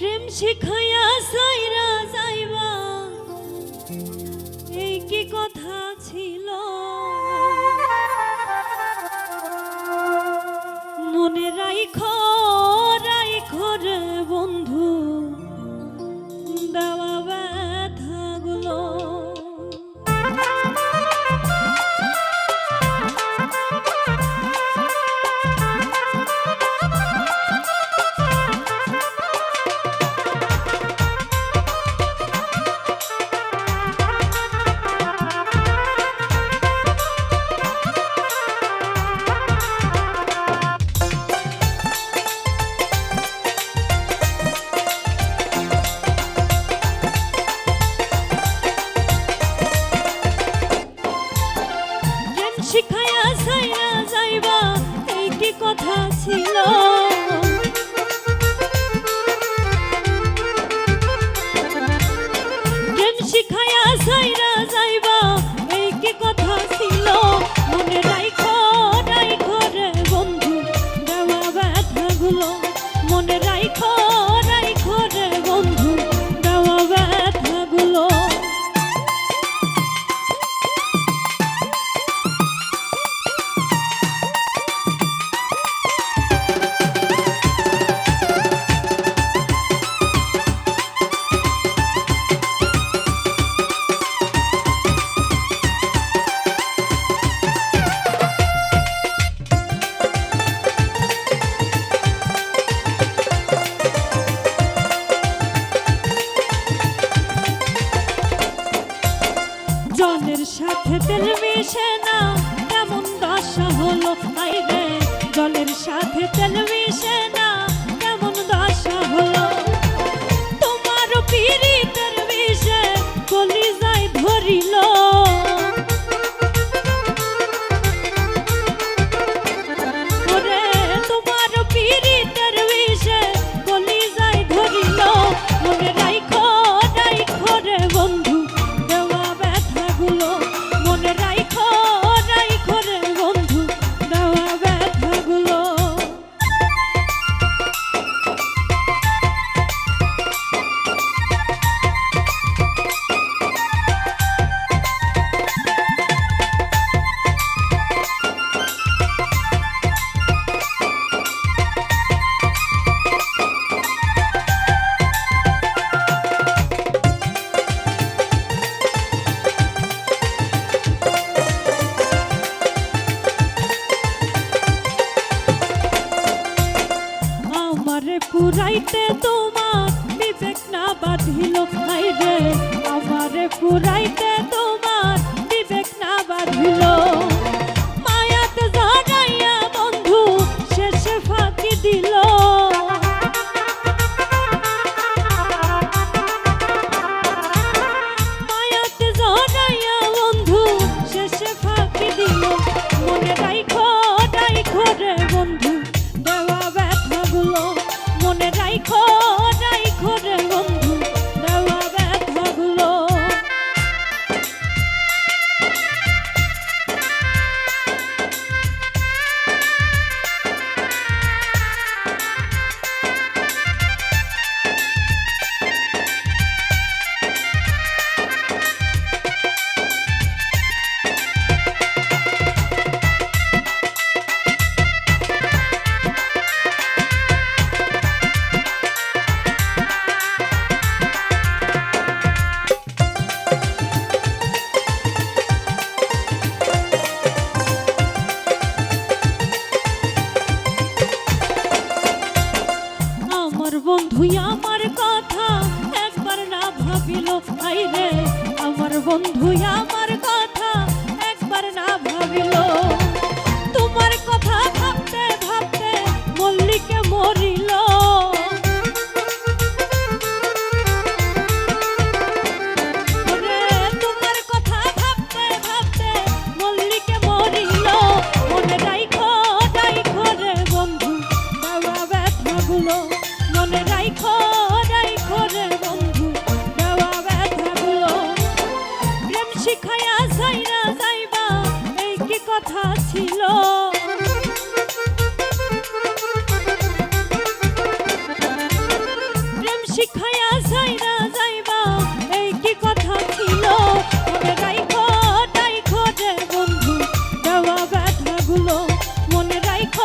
প্রেম শিখাইয়া সাইরা যাইবা। এই কি কথা ছিল? সাথে তেল মিশে না কেমন দশা হলো আইরে জলের সাথে তেল মিশে না ফুরাইতে তোমার বিবেক না বাঁধিল খাইবে আমারে ফুরাইতে তোমার বিবেক না বাঁধিল। আমার বন্ধু আমার শিখায়া যাইরা যাইবা এই কি কথা ছিল। প্রেম শিখায়া যাইরা যাইবা এই কি কথা ছিল। মনে রাইখ রাইখো রে বন্ধু, দেওয়া ব্যথাগুলো মনে রাইখ